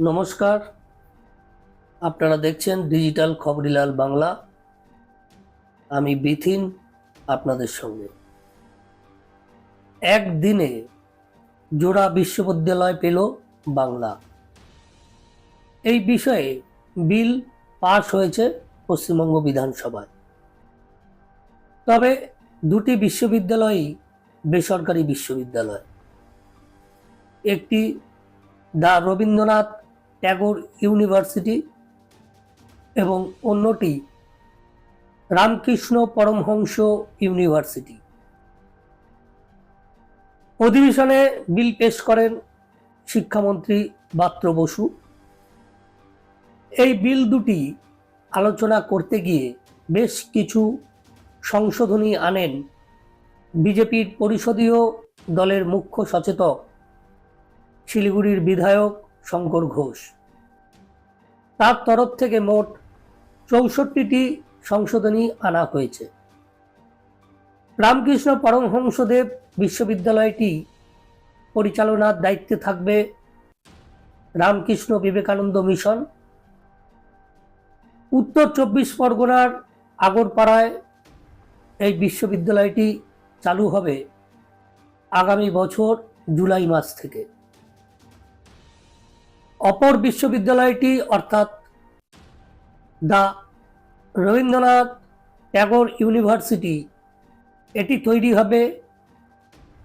নমস্কার। আপনারা দেখছেন ডিজিটাল খবরিলাল বাংলা। আমি বিথিন আপনাদের সঙ্গে। একদিনে জোড়া বিশ্ববিদ্যালয় পেল বাংলা। এই বিষয়ে বিল পাশ হয়েছে পশ্চিমবঙ্গ বিধানসভায়। তবে দুটি বিশ্ববিদ্যালয়ই বেসরকারি বিশ্ববিদ্যালয়। একটি দা রবীন্দ্রনাথ ট্যাগোর ইউনিভার্সিটি এবং অন্যটি রামকৃষ্ণ পরমহংস ইউনিভার্সিটি। অধিবেশনে বিল পেশ করেন শিক্ষামন্ত্রী বাত্র বসু। এই বিল দুটি আলোচনা করতে গিয়ে বেশ কিছু সংশোধনী আনেন বিজেপির পরিষদীয় দলের মুখ্য সচেতক শিলিগুড়ির বিধায়ক শঙ্কর ঘোষ। তার তরফ থেকে মোট চৌষট্টিটি সংশোধনী আনা হয়েছে। রামকৃষ্ণ পরমহংসদেব বিশ্ববিদ্যালয়টি পরিচালনার দায়িত্বে থাকবে রামকৃষ্ণ বিবেকানন্দ মিশন। উত্তর চব্বিশ পরগনার আগরপাড়ায় এই বিশ্ববিদ্যালয়টি চালু হবে আগামী বছর জুলাই মাস থেকে। অপর বিশ্ববিদ্যালয়টি অর্থাৎ দ্য রবীন্দ্রনাথ ট্যাগোর ইউনিভার্সিটি। এটি তৈরি হবে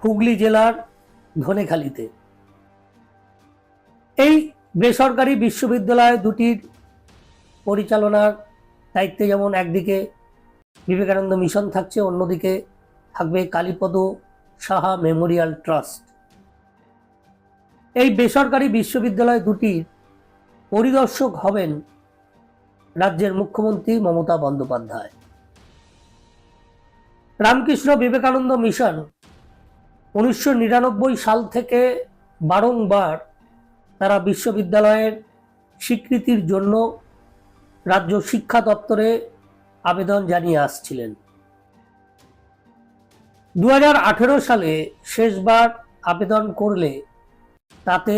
হুগলি জেলার ধনেখালিতে। এই বেসরকারি বিশ্ববিদ্যালয় দুটির পরিচালনার দায়িত্বে যেমন একদিকে বিবেকানন্দ মিশন থাকছে, অন্যদিকে থাকবে কালীপদ সাহা মেমোরিয়াল ট্রাস্ট। এই বেসরকারি বিশ্ববিদ্যালয় দুটির পরিদর্শক হবেন রাজ্যের মুখ্যমন্ত্রী মমতা বন্দ্যোপাধ্যায়। রামকৃষ্ণ বিবেকানন্দ মিশন উনিশশো নিরানব্বই সাল থেকে বারংবার তারা বিশ্ববিদ্যালয়ের স্বীকৃতির জন্য রাজ্য শিক্ষা দপ্তরে আবেদন জানিয়ে আসছিলেন। দু হাজার আঠেরো সালে শেষবার আবেদন করলে তাতে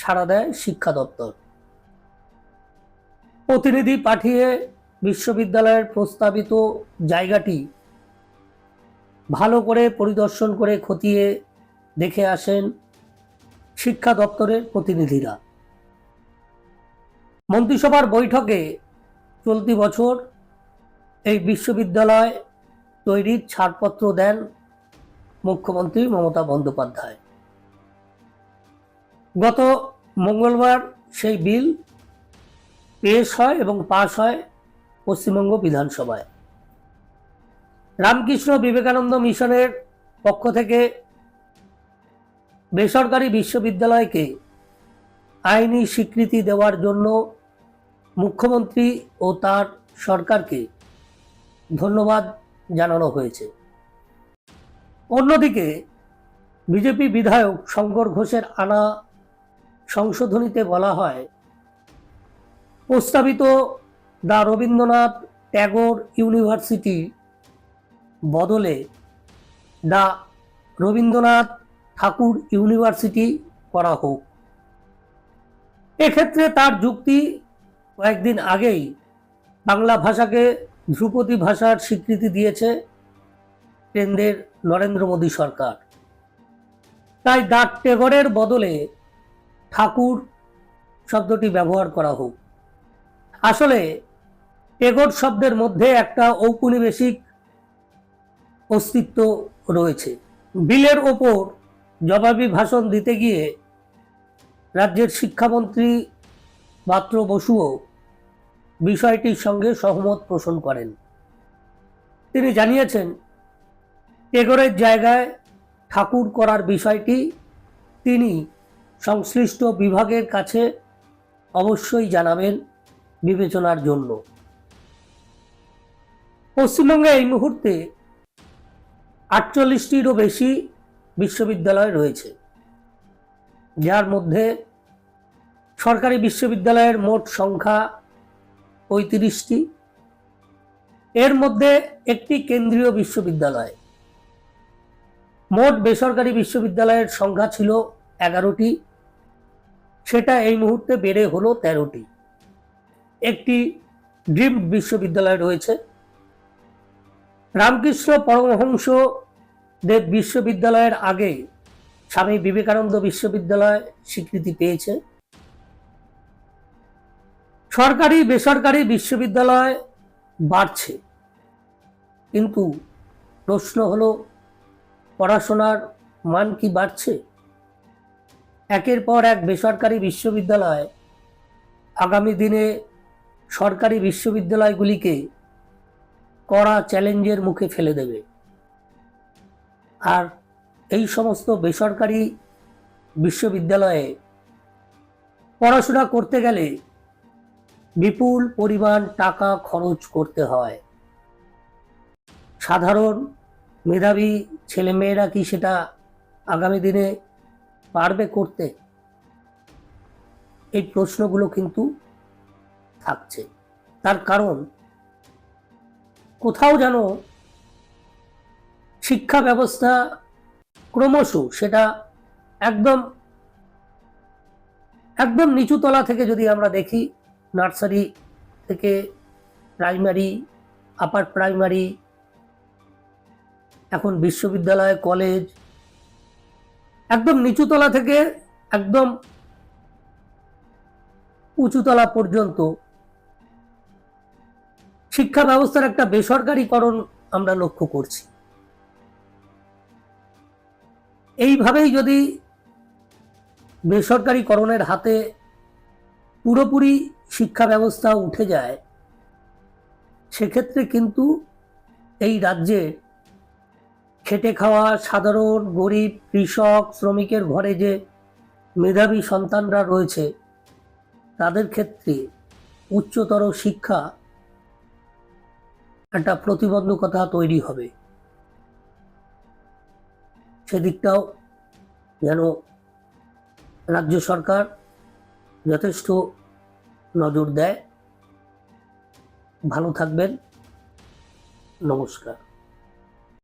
সাড়া দেয় শিক্ষা দপ্তর। প্রতিনিধি পাঠিয়ে বিশ্ববিদ্যালয়ের প্রস্তাবিত জায়গাটি ভালো করে পরিদর্শন করে খতিয়ে দেখে আসেন শিক্ষা দপ্তরের প্রতিনিধিরা। মন্ত্রিসভার বৈঠকে চলতি বছর এই বিশ্ববিদ্যালয় তৈরির ছাড়পত্র দেন মুখ্যমন্ত্রী মমতা বন্দ্যোপাধ্যায়। গত মঙ্গলবার সেই বিল পেশ হয় এবং পাশ হয় পশ্চিমবঙ্গ বিধানসভায়। রামকৃষ্ণ বিবেকানন্দ মিশনের পক্ষ থেকে বেসরকারি বিশ্ববিদ্যালয়কে আইনি স্বীকৃতি দেওয়ার জন্য মুখ্যমন্ত্রী ও তার সরকারকে ধন্যবাদ জানানো হয়েছে। অন্যদিকে বিজেপি বিধায়ক শঙ্কর ঘোষের আনা সংশোধনীতে বলা হয়, প্রস্তাবিত দ্য রবীন্দ্রনাথ ট্যাগোর ইউনিভার্সিটি বদলে দ্য রবীন্দ্রনাথ ঠাকুর ইউনিভার্সিটি করা হোক। এক্ষেত্রে তার যুক্তি কয়েকদিন আগেই বাংলা ভাষাকে ধ্রুপদী ভাষার স্বীকৃতি দিয়েছে কেন্দ্রের নরেন্দ্র মোদী সরকার। তাই দ্য টেগরের বদলে ঠাকুর শব্দটি ব্যবহার করা হোক। আসলে টেগর শব্দের মধ্যে একটা ঔপনিবেশিক অস্তিত্ব রয়েছে। বিলের ওপর জবাবি ভাষণ দিতে গিয়ে রাজ্যের শিক্ষামন্ত্রী মাত্র বসুও বিষয়টির সঙ্গে সহমত পোষণ করেন। তিনি জানিয়েছেন টেগরের জায়গায় ঠাকুর করার বিষয়টি তিনি সংশ্লিষ্ট বিভাগের কাছে অবশ্যই জানাবেন বিবেচনার জন্য। পশ্চিমবঙ্গে এই মুহূর্তে আটচল্লিশটিরও বেশি বিশ্ববিদ্যালয় রয়েছে। যার মধ্যে সরকারি বিশ্ববিদ্যালয়ের মোট সংখ্যা পঁয়ত্রিশটি। এর মধ্যে একটি কেন্দ্রীয় বিশ্ববিদ্যালয়। মোট বেসরকারি বিশ্ববিদ্যালয়ের সংখ্যা ছিল এগারোটি। সেটা এই মুহূর্তে বেড়ে হলো তেরোটি। একটি ড্রিম বিশ্ববিদ্যালয় রয়েছে। রামকৃষ্ণ পরমহংস দেব বিশ্ববিদ্যালয়ের আগে স্বামী বিবেকানন্দ বিশ্ববিদ্যালয় স্বীকৃতি পেয়েছে। সরকারি, বেসরকারি বিশ্ববিদ্যালয় বাড়ছে। কিন্তু প্রশ্ন হলো, পড়াশোনার মান কি বাড়ছে? একের পর এক বেসরকারি বিশ্ববিদ্যালয় আগামী দিনে সরকারি বিশ্ববিদ্যালয়গুলিকে কড়া চ্যালেঞ্জের মুখে ফেলে দেবে। আর এই সমস্ত বেসরকারি বিশ্ববিদ্যালয়ে পড়াশোনা করতে গেলে বিপুল পরিমাণ টাকা খরচ করতে হয়। সাধারণ মেধাবী ছেলেমেয়েরা কি সেটা আগামী দিনে পারবে করতে? এই প্রশ্নগুলো কিন্তু থাকছে। তার কারণ, কোথাও যেন শিক্ষা ব্যবস্থা ক্রমশ সেটা একদম একদম নিচু তলা থেকে যদি আমরা দেখি, নার্সারি থেকে প্রাইমারি, আপার প্রাইমারি, এখন বিশ্ববিদ্যালয়, কলেজ একদম নিচুতলা থেকে একদম উঁচুতলা পর্যন্ত শিক্ষা ব্যবস্থার একটা বেসরকারীকরণ আমরা লক্ষ্য করছি। এইভাবেই যদি বেসরকারীকরণের হাতে পুরোপুরি শিক্ষা ব্যবস্থা উঠে যায়, সেক্ষেত্রে কিন্তু এই রাজ্যে খেটে খাওয়া সাধারণ গরিব কৃষক শ্রমিকের ঘরে যে মেধাবী সন্তানরা রয়েছে, তাদের ক্ষেত্রে উচ্চতর শিক্ষা একটা প্রতিবন্ধকতা তৈরি হবে। সেদিকটাও যেন রাজ্য সরকার যথেষ্ট নজর দেয়। ভালো থাকবেন। নমস্কার।